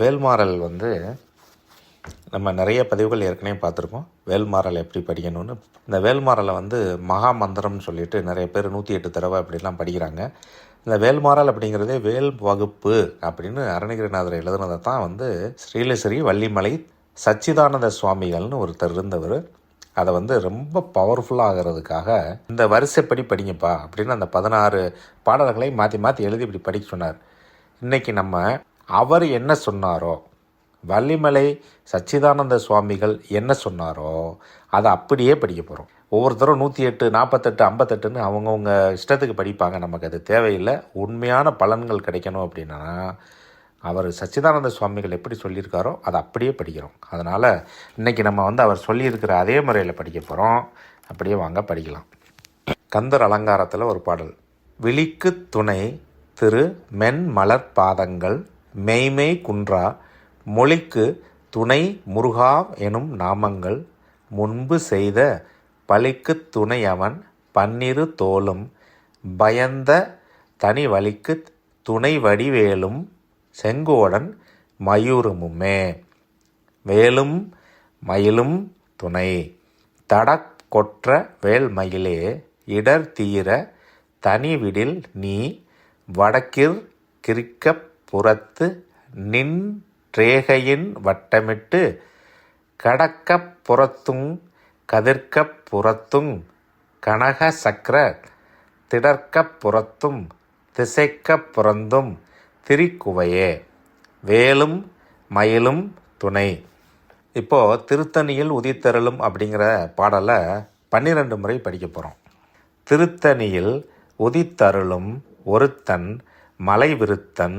வேல்மாறல் வந்து நம்ம நிறைய பதிவுகள் ஏற்கனவே பார்த்துருக்கோம். வேல்மாறல் எப்படி படிக்கணும்னு. இந்த வேல்மாறலை வந்து மகா மந்திரம்னு சொல்லிட்டு நிறைய பேர் நூற்றி எட்டு தடவை அப்படிலாம் படிக்கிறாங்க. இந்த வேல்மாறல் அப்படிங்கிறதே வேல் வகுப்பு அப்படின்னு அருணகிரிநாதர் எழுதுனதை தான் வந்து ஸ்ரீலஸ்ரீ வள்ளிமலை சச்சிதானந்த சுவாமிகள்னு ஒருத்தர் இருந்தவர். அதை வந்து ரொம்ப பவர்ஃபுல்லாக ஆகிறதுக்காக இந்த வரிசைப்படி படிங்கப்பா அப்படின்னு அந்த பதினாறு பாடல்களை மாற்றி மாற்றி எழுதி இப்படி படிக்க சொன்னார். இன்றைக்கி நம்ம அவர் என்ன சொன்னாரோ வள்ளிமலை சச்சிதானந்த சுவாமிகள் என்ன சொன்னாரோ அதை அப்படியே படிக்க போகிறோம் ஒவ்வொருத்தரும் நூற்றி எட்டு நாற்பத்தெட்டு ஐம்பத்தெட்டுன்னு அவங்கவுங்க இஷ்டத்துக்கு படிப்பாங்க. நமக்கு அது தேவையில்லை. உண்மையான பலன்கள் கிடைக்கணும் அப்படின்னா அவர் சச்சிதானந்த சுவாமிகள் எப்படி சொல்லியிருக்காரோ அதை அப்படியே படிக்கிறோம். அதனால் இன்றைக்கி நம்ம வந்து அவர் சொல்லியிருக்கிற அதே முறையில் படிக்க போகிறோம் அப்படியே வாங்க படிக்கலாம். கந்தர் அலங்காரத்தில் ஒரு பாடல். விழிக்கு துணை திரு மென் மலர் பாதங்கள் மெய்மெய் குன்றா மொழிக்கு துணை முருகா எனும் நாமங்கள் முன்பு செய்த பழிக்குத் துணையவன் பன்னிரு தோலும் பயந்த தனி வழிக்குத் துணை வடிவேலும் செங்கோடன் மயூரமுமே. வேலும் மயிலும் துணை. தடக் கொற்ற வேல்மயிலே இடர் தீர தனிவிடில் நீ வடக்கிற் கிரிக்கப் புறத்து நின் ரேகையின் வட்டமிட்டு கடக்கப் புறத்துங் கதிர்க்கப் புறத்துங் கனக சக்கர திடர்க்கப் புறத்தும் திசைக்கப் புறந்தும் திரிக்குவையே. வேலும் மயிலும் துணை. இப்போது திருத்தணியில் உதித்தருளும் அப்படிங்கிற பாடலை பன்னிரெண்டு முறை படிக்க போகிறோம் திருத்தணியில் உதித்தருளும் ஒருத்தன் மலை விருத்தன்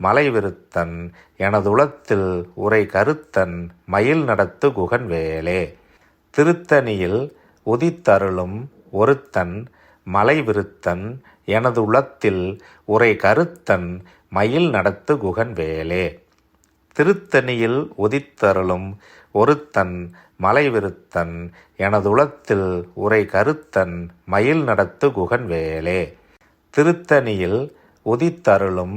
மலைவிருத்தன் எனதுளத்தில் எனது உளத்தில் உரை கருத்தன் மயில் நடத்து குகன் வேலே திருத்தணியில் உதித்தருளும் ஒருத்தன் மலைவிருத்தன் எனது உளத்தில் உரை கருத்தன் மயில் நடத்து குகன் வேலே திருத்தணியில் உதித்தருளும் ஒருத்தன் மலைவிருத்தன் எனதுளத்தில் எனது உளத்தில் உரை கருத்தன் மயில் நடத்து குகன் வேலே திருத்தணியில் உதித்தருளும்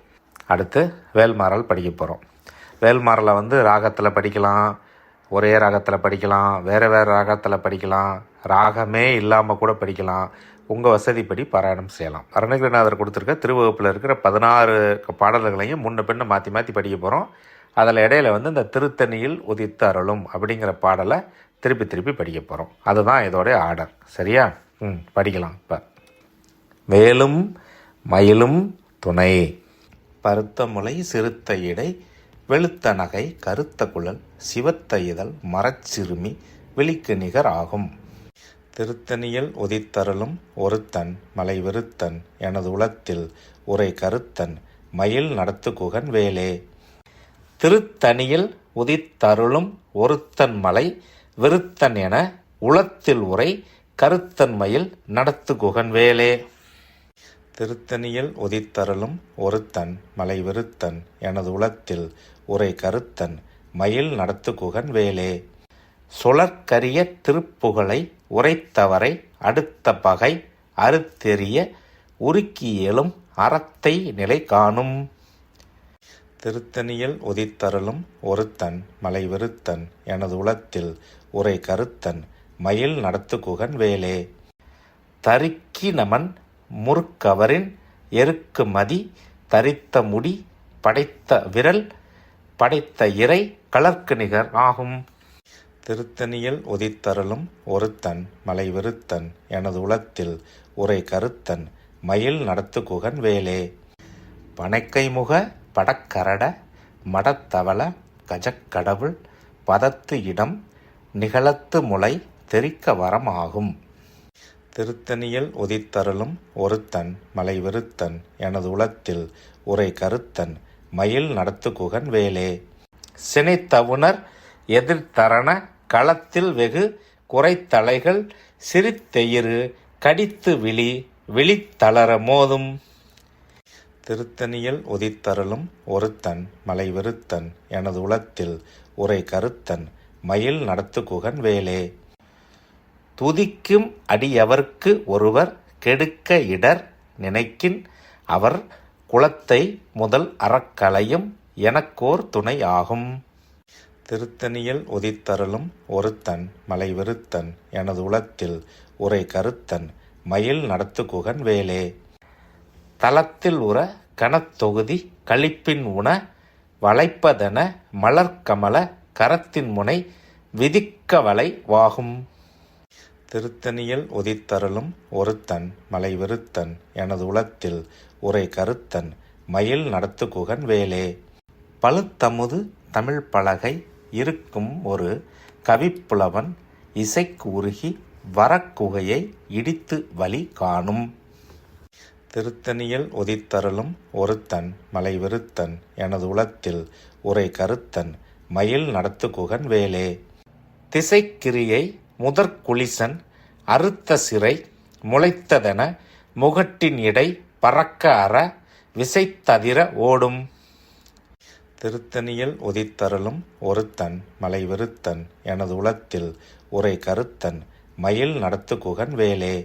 அடுத்து வேல்மாறல் படிக்க போகிறோம் வேல்மாறலை வந்து ராகத்தில் படிக்கலாம் ஒரே ராகத்தில் படிக்கலாம் வேறு வேறு ராகத்தில் படிக்கலாம் ராகமே இல்லாமல் கூட படிக்கலாம். உங்கள் வசதிப்படி பாராயணம் செய்யலாம். அருணகிரிநாதர் கொடுத்துருக்க திருவகுப்பில் இருக்கிற பதினாறு பாடல்களையும் முன்ன பின்ன மாற்றி மாற்றி படிக்க போகிறோம் அதில் இடையில வந்து இந்த திருத்தணியில் உதித்து அருளும் அப்படிங்கிற பாடலை திருப்பி திருப்பி படிக்க போகிறோம் அதுதான் இதோடைய ஆர்டர். சரியா? ம் படிக்கலாம் இப்போ. வேலும் மயிலும் துணை. பருத்த முலை சிறுத்த இடை வெளுத்த நகை கருத்த குழல் சிவத்த இதழ் மரச்சிறுமி விழிக்கு நிகர் ஆகும். திருத்தணியில் உதித்தருளும் ஒருத்தன் மலை வெறுத்தன் எனது உளத்தில் உரை கருத்தன் மயில் நடத்துகுகன் வேலே. திருத்தணியில் உதித்தருளும் ஒருத்தன் மலை வெறுத்தன் என உளத்தில் உரை கருத்தன் மயில் நடத்துகுகன் வேலே. திருத்தணியில் உதித்தருளும் ஒருத்தன் மலை விருத்தன் எனது உளத்தில் உரை கருத்தன் மயில் நடத்துகுகன் வேலே. சுழற்கரிய திருப்புகழை உரைத்தவரை அடுத்த பகை அறுத்தெறிய உருக்கியலும் அறத்தை நிலை காணும். திருத்தணியில் உதித்தருளும் ஒருத்தன் மலை விருத்தன் எனது உளத்தில் உரை கருத்தன் மயில் நடத்துகுகன் வேலே. தருக்கி நமன் முறுக்கவரின் எருக்கு மதி தரித்த முடி படைத்த விரல் படைத்த இறை கலர்க்கு நிகர் ஆகும். திருத்தணியில் உதித்தருளும் ஒருத்தன் மலை வெறுத்தன் எனது உளத்தில் உரை கருத்தன் மயில் நடத்துகுகன் வேலே. பனைக்கைமுக படக்கரட மடத்தவள கஜக்கடவுள் பதத்து இடம் நிகழத்து முளை தெரிக்க வரமாகும் ஆகும். திருத்தணியில் உதித்தருளும் ஒருத்தன் மலை வெறுத்தன் எனது உளத்தில் உரை கருத்தன் மயில் நடத்துகுகன் வேலே. சினைத்தவுணர் எதிர்த்தரண களத்தில் வெகு குறைத்தலைகள் சிரித்தெயிறு கடித்து விழி விழித்தளர மோதும். திருத்தணியில் உதித்தருளும் ஒருத்தன் மலை வெறுத்தன் எனது உளத்தில் உரை கருத்தன் மயில் நடத்துகுகன் வேலே. துதிக்கும் அடியவர்க்கு ஒருவர் கெடுக்க இடர் நினைக்கின் அவர் குலத்தை முதல் அறக்கலையும் எனக்கோர் துணை ஆகும் திருத்தணியில் உதித்தருளும் ஒருத்தன் மலை விருத்தன் எனது உளத்தில் உரை கருத்தன் மயில் நடத்துகுகன் வேலே. தளத்தில் உற கனத்தொகுதி கழிப்பின் உண வளைப்பதென மலர்க்கமல கரத்தின் முனை விதிக்கவலை வாகும். திருத்தணியில் உதித்தருளும் ஒருத்தன் மலை வெறுத்தன் எனது உளத்தில் உரை கருத்தன் மயில் நடத்துகுகன் வேலே. பழுத்தமுது தமிழ் பலகை இருக்கும் ஒரு கவிப்புலவன் இசைக்கு உருகி வரக்குகையை இடித்து வழி காணும். திருத்தணியில் உதித்தருளும் ஒருத்தன் மலை வெறுத்தன் எனது உளத்தில் உரை கருத்தன் மயில் நடத்துகுகன் வேலே. திசைக்கிரியை முதற்குளிசன் அறுத்த சிறை முளைத்ததென முகட்டின் இடை பறக்க அற விசைத்ததிர ஓடும். திருத்தணியில் உதித்தருளும் ஒருத்தன் மலை வெறுத்தன் எனது உளத்தில் உரை கருத்தன் மயில் நடத்துகுகன் வேலே.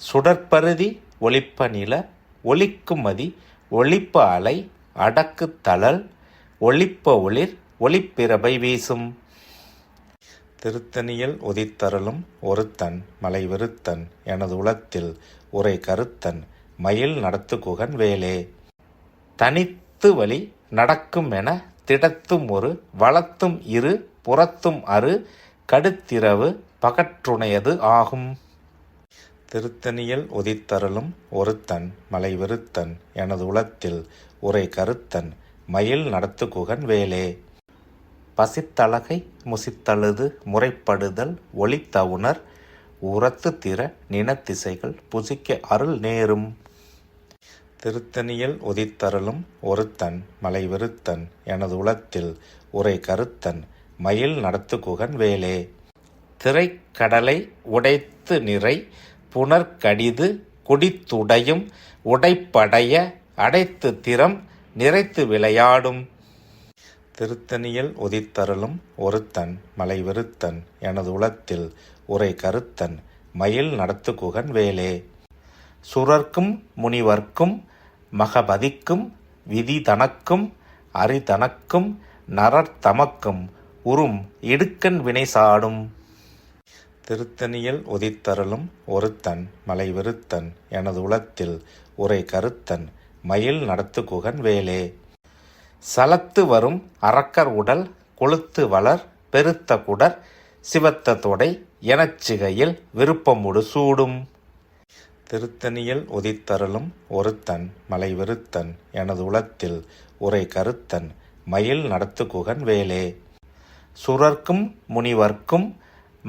சுடற்பருதி ஒளிப்ப நில ஒளிக்குமதி ஒளிப்ப அலை அடக்கு தளல் ஒளிப்ப ஒளிர் ஒளிப்பிரபை வீசும். திருத்தணியில் உதித்தருளும் ஒருத்தன் மலை வெறுத்தன் எனது உளத்தில் உரை கருத்தன் மயில் நடத்துகுகன் வேலே. தனித்து வழி நடக்கும் என திடத்தும் ஒரு வளத்தும் இரு புறத்தும் அரு கடுத்திரவு பகற்றுணையது ஆகும். திருத்தணியில் உதித்தருளும் ஒருத்தன் மலை வெறுத்தன் எனது உளத்தில் உரை கருத்தன் மயில் நடத்துகுகன் வேலே. பசித்தழகை முசித்தழுது முறைப்படுதல் ஒளித்தவுணர் உரத்து திற நினத்திசைகள் புசிக்க அருள் நேரும். திருத்தணியில் உதித்தருளும் ஒருத்தன் மலை வெறுத்தன் எனது உளத்தில் உரை கருத்தன் மயில் நடத்துகுகன் வேலே. திரைக்கடலை உடைத்து நிறை புனர்கடிது குடித்துடையும் உடைப்படைய அடைத்து திறம் நிறைத்து விளையாடும். திருத்தணியில் உதித்தருளும் ஒருத்தன் மலை வெறுத்தன் எனது உளத்தில் உரை கருத்தன் மயில் நடத்துகுகன் வேலே. சுரர்க்கும் முனிவர்க்கும் மகபதிக்கும் விதி தனக்கும் அரிதனக்கும் நரர்தமக்கும் உறும் இடுக்கண் வினை சாடும். திருத்தணியில் உதித்தருளும் ஒருத்தன் மலை வெறுத்தன் எனது உளத்தில் உரை கருத்தன் மயில் நடத்துகுகன் வேலே. சலத்து வரும் அரக்கர் உடல் கொளுத்து வளர் பெருத்த குடர் சிவத்த தொடை எனச்சிகையில் விருப்பமுடு சூடும். திருத்தணியில் உதித்தருளும் ஒருத்தன் மலை வெறுத்தன் எனது உளத்தில் உரை கருத்தன் மயில் நடத்துகுகன் வேலே. சுரர்க்கும் முனிவர்க்கும்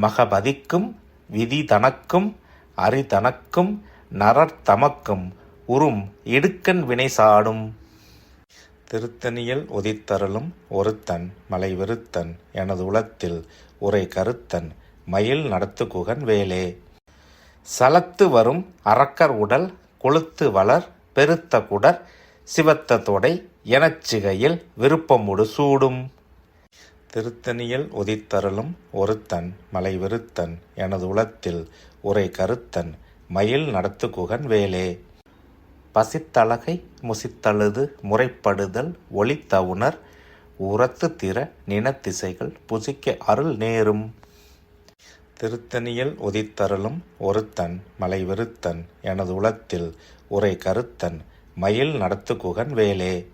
மகபதிக்கும் விதி தனக்கும் அரிதனக்கும் நரர் தமக்கும் உறும் இடுக்கண் வினை சாடும். திருத்தணியில் உதித்தருளும் ஒருத்தன் மலை வெறுத்தன் எனது உளத்தில் உரை கருத்தன் மயில் நடத்துகுகன் வேலே. சலத்து வரும் அரக்கர் உடல் கொளுத்து வளர் பெருத்த குடர் சிவத்த தொடை எனச்சிகையில் விருப்பமுடு சூடும். திருத்தணியில் உதித்தருளும் ஒருத்தன் மலை விருத்தன் எனது உளத்தில் உரை கருத்தன் மயில் நடத்து குகன் வேலே. பசித்தழகை முசித்தழுது முறைப்படுதல் ஒளித்தவுணர் உரத்து திற நினத்திசைகள் புசிக்க அருள் நேரும். திருத்தணியில் உதித்தருளும் ஒருத்தன் மலை வெறுத்தன் எனது உளத்தில் உரை கருத்தன் மயில் நடத்து குகன் வேலே.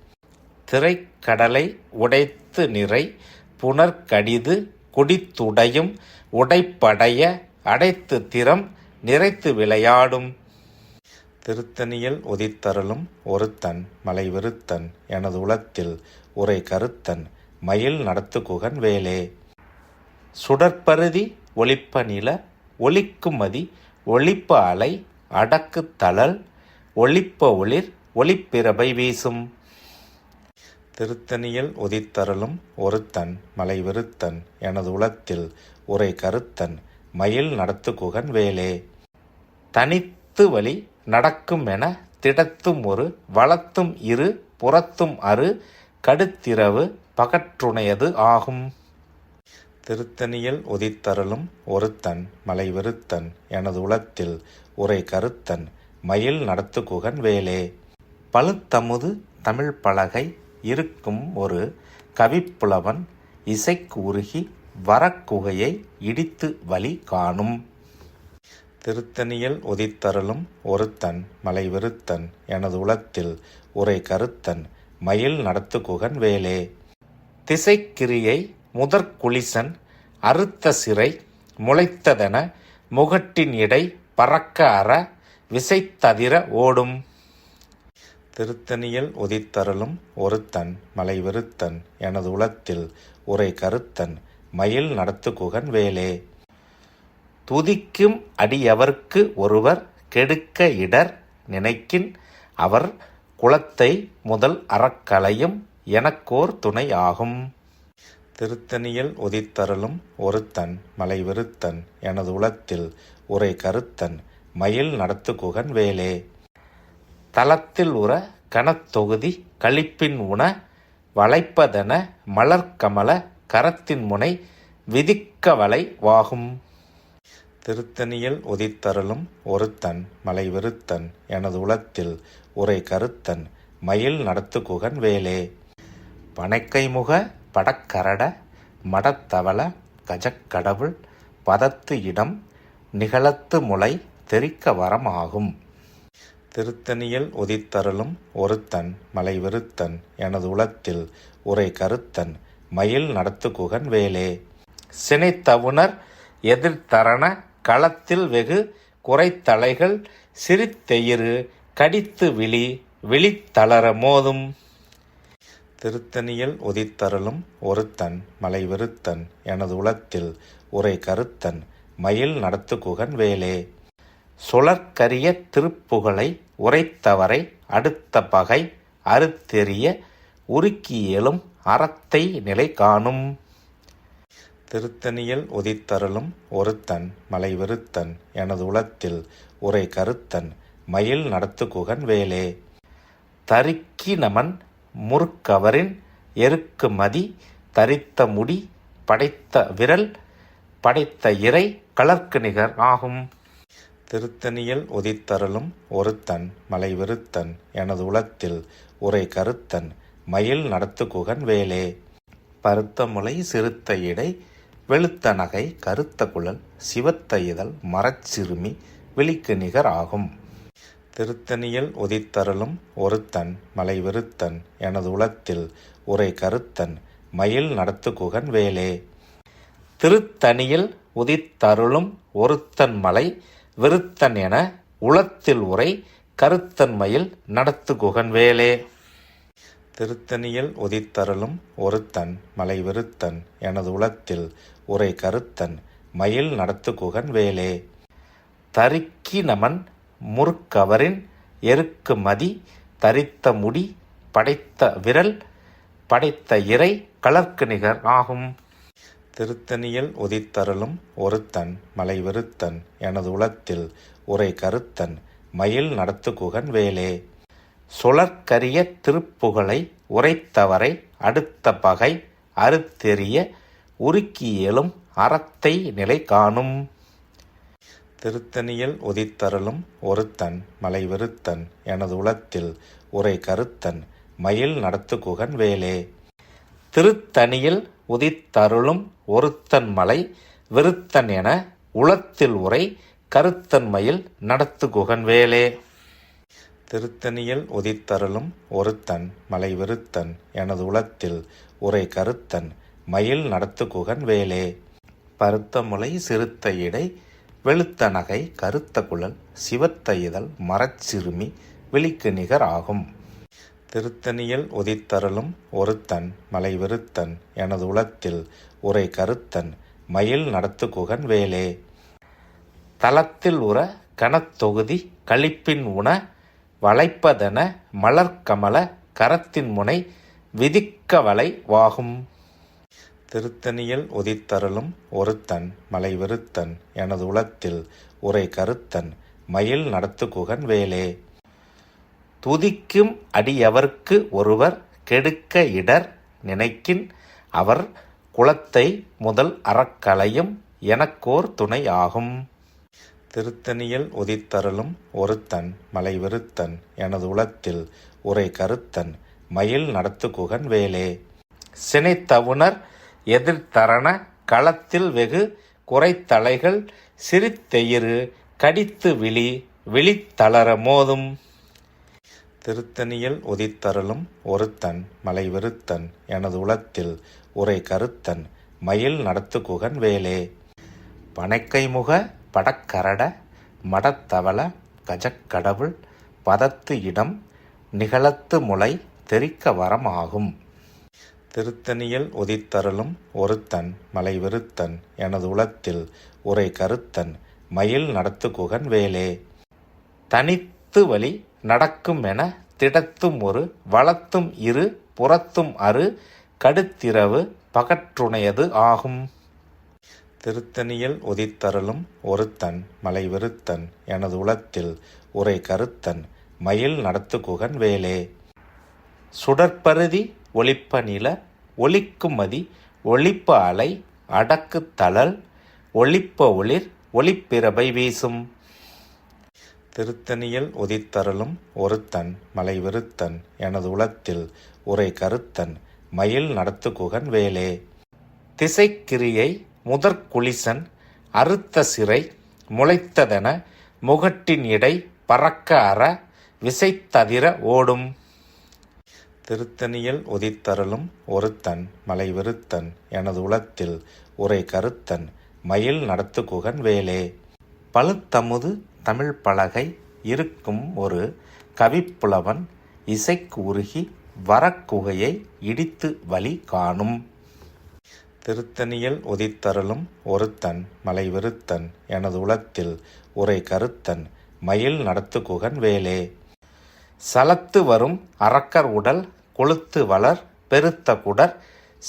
திரைக்கடலை உடைத்து நிறை புனர்கடிது குடித்துடையும் உடைப்படைய அடைத்து திறம் நிறைத்து விளையாடும். திருத்தணியில் உதித்தருளும் ஒருத்தன் மலை விருத்தன் எனது உளத்தில் உரை கருத்தன் மயில் நடத்து குகன் வேலே. சுடற்பருதி ஒளிப்ப நில ஒளிக்குமதி ஒளிப்ப அலை அடக்கு தளல் ஒளிப்ப ஒளிர் ஒளிப்பிரபை வீசும். திருத்தணியில் உதித்தருளும் ஒருத்தன் மலை விருத்தன் எனது உளத்தில் உரை கருத்தன் மயில் நடத்து குகன் வேலே. தனித்து வழி நடக்கும் என திடத்தும் ஒரு வளத்தும் இரு புறத்தும் அரு கடுத்திரவு பகற்றுணையது ஆகும். திருத்தணியில் உதித்தருளும் ஒருத்தன் மலை வெறுத்தன் எனது உளத்தில் உரை கருத்தன் மயில் நடத்து குகன் வேலே. பழுத்தமுது தமிழ் பலகை இருக்கும் ஒரு கவிப்புலவன் இசைக்கு உருகி வரக்குகையை இடித்து வழி காணும். திருத்தணியில் உதித்தருளும் ஒருத்தன் மலை விருத்தன் எனது உளத்தில் உரை கருத்தன் மயில் நடத்துகுகன் வேலே. திசைக்கிரியை முதற்குளிசன் அறுத்த சிறை முளைத்ததென முகட்டின் இடை பறக்க அற விசைத்ததிர ஓடும். திருத்தணியில் உதித்தருளும் ஒருத்தன் மலை விருத்தன் எனது உளத்தில் உரை கருத்தன் மயில் நடத்துகுகன் வேலே. துதிக்கும் அடியவர்க்கு ஒருவர் கெடுக்க இடர் நினைக்கின் அவர் குலத்தை முதல் அறக்கலையும் எனக்கோர் துணை ஆகும் திருத்தணியில் உதித்தருளும் ஒருத்தன் மலை வெறுத்தன் எனது உளத்தில் உரை கருத்தன் மயில் நடத்து குகன் வேலே. தளத்தில் உற கனத்தொகுதி கழிப்பின் உண வளைப்பதென மலர்கமல கரத்தின் முனை விதிக்கவலை வாகும். திருத்தணியில் உதித்தருளும் ஒருத்தன் மலை விருத்தன் எனது உளத்தில் உரை கருத்தன் மயில் நடத்து குகன் வேலே. பனைக்கைமுக படக்கரட மடத்தவள கஜக்கடவுள் பதத்து இடம் நிகழத்து முளை தெரிக்க வரமாகும். திருத்தணியில் உதித்தருளும் ஒருத்தன் மலை விருத்தன் எனது உளத்தில் உரை கருத்தன் மயில் நடத்து குகன் வேலே. சினைத்தவுணர் எதிர்த்தரண களத்தில் வெகு குறைத்தலைகள் சிரித்தெயிறு கடித்து விழி விழித்தளர மோதும். திருத்தணியில் உதித்தருளும் ஒருத்தன் மலை வெறுத்தன் எனது உளத்தில் உரை கருத்தன் மயில் நடத்துகுகன் வேலே. சுழற்கரிய திருப்புகழை உரைத்தவரை அடுத்த பகை அறுத்தெறிய உருக்கி எழும் அறத்தை நிலை காணும் திருத்தணியில் உதித்தருளும் ஒருத்தன் மலை விருத்தன் எனது உளத்தில் உரை கருத்தன் மயில் நடத்துகுகன் வேலே. தருக்கி நமன் முறுக்கவரின் எருக்கு மதி தரித்த முடி படைத்த விரல் படைத்த இறை கலர்க்கு நிகர் ஆகும். திருத்தணியில் உதித்தருளும் ஒருத்தன் மலை விருத்தன் எனது உளத்தில் உரை கருத்தன் மயில் நடத்துகுகன் வேலே. பருத்த சிறுத்த இடை வெளுத்த நகை கருத்த குழல் சிவத்த இதழ் மரச்சிறுமி விழிக்கு நிகர் ஆகும். திருத்தணியில் உதித்தருளும் ஒருத்தன் மலை விருத்தன் எனது உளத்தில் உரை கருத்தன் மயில் நடத்து குகன் வேலே. திருத்தணியில் உதித்தருளும் ஒருத்தன் மலை விருத்தன் என உளத்தில் உரை கருத்தன் மயில் நடத்து குகன் வேலே. திருத்தணியில் உதித்தருளும் ஒருத்தன் மலை விருத்தன் எனது உளத்தில் உரை கருத்தன் மயில் நடத்து குகன் வேலே. தருக்கி நமன் முறுக்கவரின் எருக்கு மதி தரித்த முடி படைத்த விரல் படைத்த இறை கலர்க்கு நிகர் ஆகும். திருத்தணியில் உதித்தருளும் ஒருத்தன் மலை விருத்தன் எனது உளத்தில் உரை கருத்தன் மயில் நடத்து குகன் வேலே. சுழற்கரிய திருப்புகழை உரைத்தவரை அடுத்த பகை அறுத்தெறிய உருக்கி எழும் அறத்தை நிலை காணும். திருத்தணியில் உதித்தருளும் ஒருத்தன் மலை வெறுத்தன் எனது உளத்தில் உரை கருத்தன் மயில் நடத்துகுகன் வேலே. திருத்தணியில் உதித்தருளும் ஒருத்தன் மலை விருத்தன் என உளத்தில் உரை கருத்தன் மயில் நடத்துகுகன் வேலே. திருத்தணியில் உதித்தருளும் ஒருத்தன் மலை விருத்தன் எனது உளத்தில் உரை கருத்தன் மயில் நடத்துகுகன் வேலே. பருத்த முலை சிறுத்த இடை வெளுத்த நகை கருத்த குழல் சிவத்த இதழ் மரச்சிறுமி விழிக்கு நிகர் ஆகும். திருத்தணியில் உதித்தருளும் ஒருத்தன் மலை விருத்தன் எனது உளத்தில் உரை கருத்தன் மயில் நடத்துகுகன் வேலே. தளத்தில் உற கணத்தொகுதி கழிப்பின் உண வளைப்பதென மலர்கமல கரத்தின் முனை விதிக்க வலை வாகும். திருத்தணியில் உதித்தருளும் ஒருத்தன் மலை வெறுத்தன் எனது உளத்தில் உரை கருத்தன் மயில் நடத்துகுகன் வேலே. துதிக்கும் அடியவர்க்கு ஒருவர் கெடுக்க இடர் நினைக்கின் அவர் குலத்தை முதல் அறக்கலையும் எனக்கோர் துணை ஆகும். திருத்தணியில் உதித்தருளும் ஒருத்தன் மலை விருத்தன் எனது உளத்தில் உரை கருத்தன் மயில் நடத்துகுகன் வேலே. சினைத்தவுணர் எதிர்த்தரண களத்தில் வெகு குறைத்தலைகள் சிரித்தெயிறு கடித்து விழி விழித்தளர மோதும். திருத்தணியில் உதித்தருளும் ஒருத்தன் மலை விருத்தன் எனது உளத்தில் உரை கருத்தன் மயில் நடத்துகுகன் வேலே. பனைக்கை முக படக்கரட மடத்தவள கஜக்கடவுள் பதத்து இடம் நிகழத்து முளை தெரிக்க வரம் ஆகும் திருத்தணியில் உதித்தருளும் ஒருத்தன் மலை விருத்தன் எனது உளத்தில் உரை கருத்தன் மயில் நடத்துகுகன் வேலே. தனித்து வழி நடக்கும் என திடத்தும் ஒரு வளத்தும் இரு புறத்தும் அரு கடுத்திரவு பகற்றுணையது ஆகும். திருத்தணியில் உதித்தருளும் ஒருத்தன் மலை விருத்தன் எனது உளத்தில் உரை கருத்தன் மயில் நடத்துகுகன் வேலே. சுடற்பருதி ஒளிப்ப நில ஒலிக்குமதி ஒளிப்ப அலை அடக்கு தளல் ஒளிப்ப ஒளிர் ஒளிப்பிரபை வீசும். திருத்தணியில் உதித்தருளும் ஒருத்தன் மலை விருத்தன் எனது உளத்தில் உரை கருத்தன் மயில் நடத்துகுகன் வேலே. திசைக்கிரியை முதற்குளிசன் அறுத்த சிறை முளைத்ததென முகட்டின் இடை பறக்க அற விசைத்ததிர ஓடும். திருத்தணியில் உதித்தருளும் ஒருத்தன் மலை வெறுத்தன் எனது உளத்தில் உரை கருத்தன் மயில் நடத்துகுகன் வேலே. பழுத்தமுது தமிழ் பலகை இருக்கும் ஒரு கவிப்புலவன் இசைக்கு உருகி வரக்குகையை இடித்து வழி காணும். திருத்தணியில் உதித்தருளும் ஒருத்தன் மலை விருத்தன் எனது உளத்தில் உரை கருத்தன் மயில் நடத்துகுகன் வேலே. சலத்து வரும் அரக்கர் உடல் கொளுத்து வளர் பெருத்த குடர்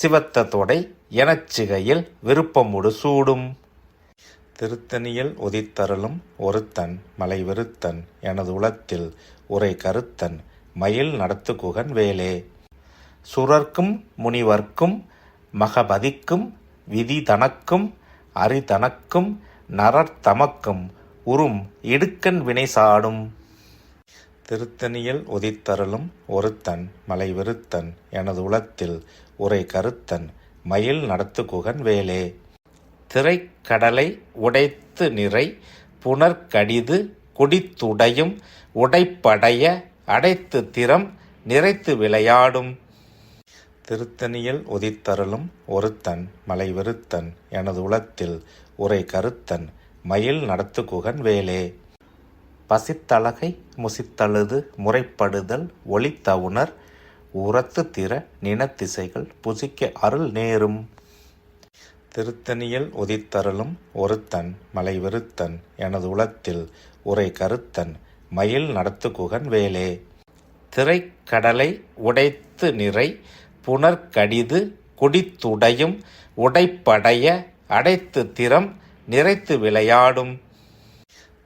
சிவத்த தொடை எனச்சிகையில் விருப்பமுடு சூடும். திருத்தணியில் உதித்தருளும் ஒருத்தன் மலை விருத்தன் எனது உளத்தில் உரை கருத்தன் மயில் நடத்துகுகன் வேலே. சுரர்க்கும் முனிவர்க்கும் மகபதிக்கும் விதி தனக்கும் அரிதனக்கும் நரர்த்தமக்கும் உறும் இடுக்கண் வினை சாடும். திருத்தணியில் உதித்தருளும் ஒருத்தன் மலை விருத்தன் எனது உளத்தில் உரை கருத்தன் மயில் நடத்துகுகன் வேலே. திரைக்கடலை உடைத்து நிறை புனர்கடிது குடித்துடையும் உடைப்படைய அடைத்து திறம் நிறைத்து விளையாடும். திருத்தணியில் உதித்தருளும் ஒருத்தன் மலை வெறுத்தன் எனது உளத்தில் உரை கருத்தன் மயில் நடத்துகுகன் வேலே. பசித்தழகை முசித்தழுது முறைப்படுதல் ஒளித்தவுணர் உரத்து திற நினத்திசைகள் புசிக்க அருள் நேரும். திருத்தணியில் உதித்தருளும் ஒருத்தன் மலை வெறுத்தன் எனது உளத்தில் உரை கருத்தன் மயில் நடத்துகுகன் வேலே. திரைக்கடலை உடைத்து நிறை புனர்கடிது குடித்துடையும் உடைப்படைய அடைத்து திறம் நிறைத்து விளையாடும்.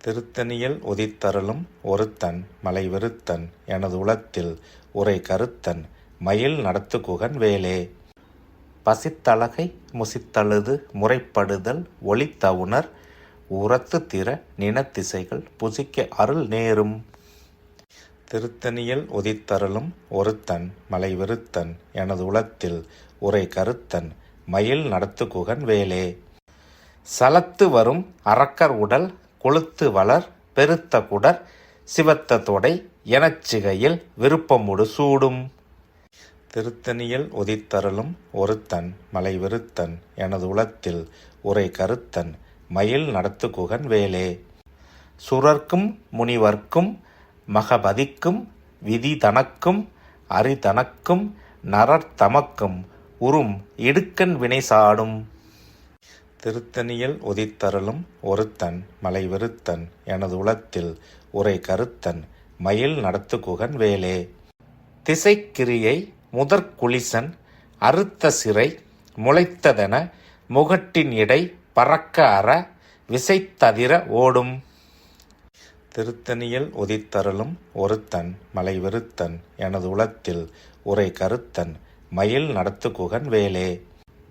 திருத்தணியில் உதித்தருளும் ஒருத்தன் மலை வெறுத்தன் எனது உளத்தில் உரை கருத்தன் மயில் நடத்துகுகன் வேலே. பசித்தழகை முசித்தழுது முறைப்படுதல் ஒளித்தவுணர் உரத்து திற நினத்திசைகள் புசிக்க அருள் நேரும். திருத்தணியில் உதித்தருளும் ஒருத்தன் மலை விருத்தன் எனது உளத்தில் உரை கருத்தன் மயில் நடத்து குகன் வேலே. சலத்து வரும் அரக்கர் உடல் கொளுத்து வளர் பெருத்த குடர் சிவத்த தொடை எனச்சிகையில் விருப்பமுடு சூடும். திருத்தணியில் உதித்தருளும் ஒருத்தன் மலை விருத்தன் எனது உளத்தில் உரை கருத்தன் மயில் நடத்து குகன் வேலே. சுரர்க்கும் முனிவர்க்கும் மகபதிக்கும் விதி தனக்கும் அரிதனக்கும் நரர் தமக்கும் உறும் இடுக்கண் வினை சாடும். திருத்தணியில் உதித்தருளும் ஒருத்தன் மலை வெறுத்தன் எனது உளத்தில் உரை கருத்தன் மயில் நடத்து குகன் வேலே. திசைக்கிரியை முதற்குளிசன் அறுத்த சிறை முளைத்ததென முகட்டின் இடை பறக்க அற விசைத்ததிர ஓடும். திருத்தணியில் உதித்தருளும் ஒருத்தன் மலை வெறுத்தன் எனது உளத்தில் உரை கருத்தன் மயில் நடத்துகுகன் வேலே.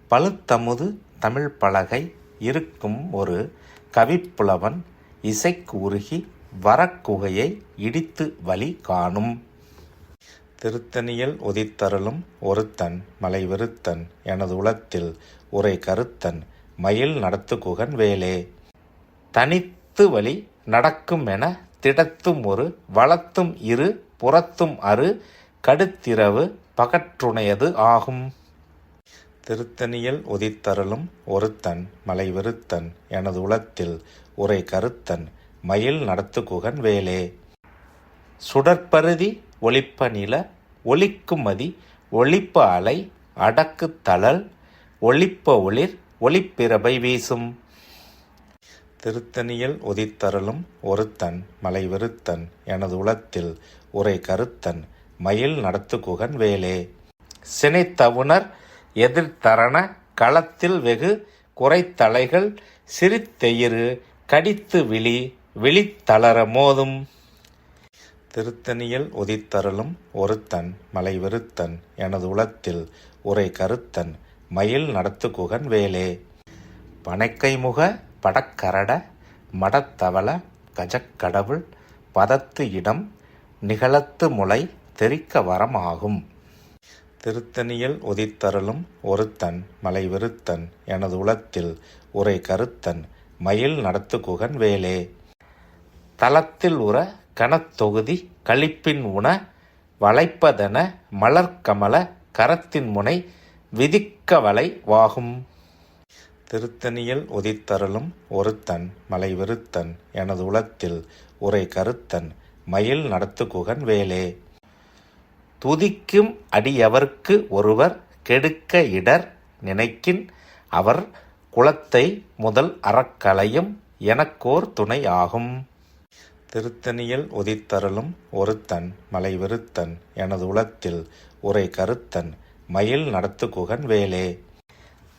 பழுத்தமுது தமிழ் பலகை இருக்கும் ஒரு கவிப்புலவன் இசைக்கு உருகி வரக்குகையை இடித்து வழி காணும். திருத்தணியில் உதித்தருளும் ஒருத்தன் மலை வெறுத்தன் எனது உளத்தில் உரை கருத்தன் மயில் நடத்துகுகன் வேலே. தனித்து வழி நடக்கும் என திடத்தும் ஒரு வளத்தும் இரு புறத்தும் அரு கடுத்திரவு பகற்றுணையது ஆகும். திருத்தணியில் உதித்தருளும் ஒருத்தன் மலை வெறுத்தன் எனது உளத்தில் உரை கருத்தன் மயில் நடத்துகுகன் வேலே. சுடற்பருதி ஒளிப்ப நில ஒளிக்குமதி ஒளிப்ப அலை அடக்கு தளல் ஒளிப்ப ஒளிர் ஒளிப்பிரபை வீசும். திருத்தணியில் உதித்தருளும் ஒருத்தன் மலை வெறுத்தன் எனது உளத்தில் உரை கருத்தன் மயில் நடத்துகுகன் வேலே. சினைத்தவுணர் எதிர்த்தரண களத்தில் வெகு குறைத்தலைகள் சிரித்தெயிறு கடித்து விழி விழித்தளர மோதும். திருத்தணியில் உதித்தருளும் ஒருத்தன் மலை வெறுத்தன் எனது உளத்தில் உரை கருத்தன் மயில் நடத்துகுகன் வேலே. வேலே பனைக்கைமுக படக்கரட மடத்தவள கஜக்கடவுள் பதத்து இடம் நிகழத்து முளை தெரிக்க வரமாகும். திருத்தணியில் உதித்தருளும் ஒருத்தன் மலை விருத்தன் எனது உளத்தில் உரை கருத்தன் மயில் நடத்து குகன் வேலே. தளத்தில் உற கனத்தொகுதி களிப்பின் உண வளைப்பதென மலர்கமல கரத்தின் முனை விதிக்கவலை வாகும். திருத்தணியில் உதித்தருளும் ஒருத்தன் மலை விருத்தன் எனது உளத்தில் உரை கருத்தன் மயில் நடத்து குகன் வேலே. துதிக்கும் அடியவர்க்கு ஒருவர் கெடுக்க இடர் நினைக்கின் அவர் குளத்தை முதல் அறக்கலையும் எனக்கோர் துணை ஆகும். திருத்தணியில் உதித்தருளும் ஒருத்தன் மலை விருத்தன் எனது உளத்தில் உரை கருத்தன் மயில் நடத்து குகன் வேலே.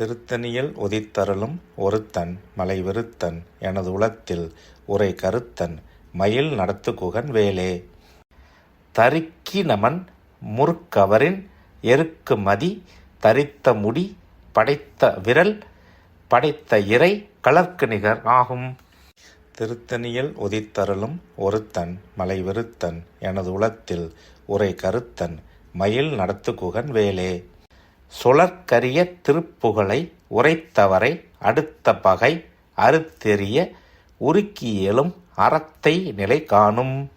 திருத்தணியில் உதித்தருளும் ஒருத்தன் மலை விருத்தன் எனது உளத்தில் உரை கருத்தன் மயில் நடத்துகுகன் வேலே. தருக்கி நமன் முறுக்கவரின் எருக்கு மதி தரித்த முடி படைத்த விரல் படைத்த இறை கலர்க்கு நிகர் ஆகும். திருத்தணியில் உதித்தருளும் ஒருத்தன் மலை விருத்தன் எனது உளத்தில் உரை கருத்தன் மயில் நடத்துகுகன் வேலே. சுழற்கரிய திருப்புகழை உரைத்தவரை அடுத்த பகை அறுத்தெறிய உருக்கியலும் அறத்தை நிலை காணும்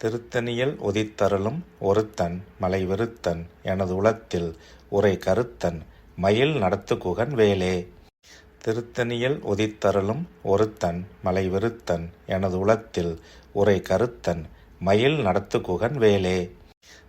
திருத்தணியில் உதித்தருளும் ஒருத்தன் மலை வெறுத்தன் எனது உளத்தில் உரை கருத்தன் மயில் நடத்துகுகன் வேலே. திருத்தணியில் உதித்தருளும் ஒருத்தன் மலை வெறுத்தன் எனது உளத்தில் உரை கருத்தன் மயில் நடத்துகுகன் வேலே.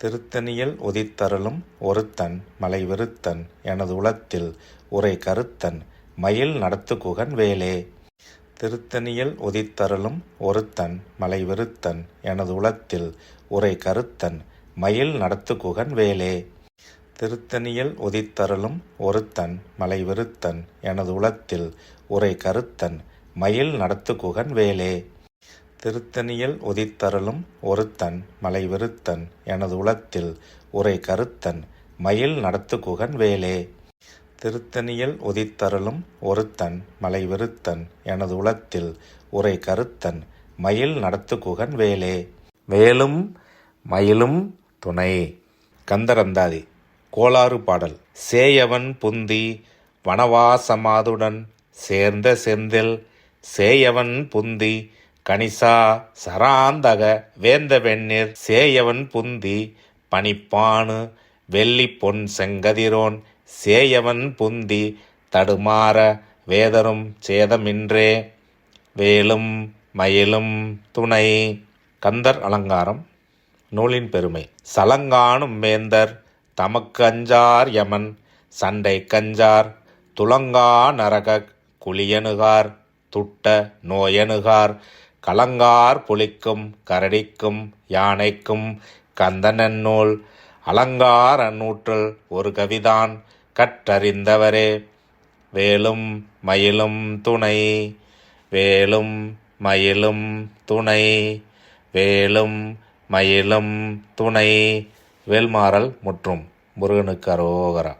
திருத்தணியில் உதித்தருளும் ஒருத்தன் மலை வெறுத்தன் எனது உளத்தில் உரை கருத்தன் மயில் நடத்துகுகன் வேலே. திருத்தணியில் உதித்தருளும் ஒருத்தன் மலை வெறுத்தன் எனது உளத்தில் உரை கருத்தன் மயில் நடத்துகுகன் வேலே. திருத்தணியில் உதித்தருளும் ஒருத்தன் மலை வெறுத்தன் எனது உளத்தில் உரை கருத்தன் மயில் நடத்துகுகன் வேலே. திருத்தணியில் உதித்தருளும் ஒருத்தன் மலை விருத்தன் எனது உளத்தில் உரை கருத்தன் மயில் நடத்துகுகன் வேலே. திருத்தணியில் உதித்தருளும் ஒருத்தன் மலை விருத்தன் எனது உளத்தில் உரை கருத்தன் மயில் நடத்துகுகன் வேலே. வேலும் மயிலும் துணை. கந்தரந்தாதி கோளாறு பாடல். சேயவன் புந்தி வனவாசமாதுடன் சேர்ந்த செந்தில். சேயவன் புந்தி கணிசா சராந்தக வேந்த வெண்ணீர் சேயவன் புந்தி பனிப்பானு வெள்ளி பொன் செங்கதிரோன் சேயவன் புந்தி தடுமாற வேதரும் சேதமின்றே வேலும் மயிலும் துணை. கந்தர் அலங்காரம். நூலின் பெருமை. சலங்கானும் வேந்தர் தமக்கு அஞ்சார் யமன் சண்டை கஞ்சார் துலங்கா நரக குளியனுகார் துட்ட நோயனுகார் கலங்கார் புலிக்கும் கரடிக்கும் யானைக்கும் கந்தனநூல் அலங்கார அந்நூற்றில் ஒரு கவிதான் கற்றறிந்தவரே. வேலும் மயிலும் துணை வேலும் மயிலும் துணை வேலும் மயிலும் துணை. வேல்மாறல் முற்றும் முருகனுக்கு அரோகரா.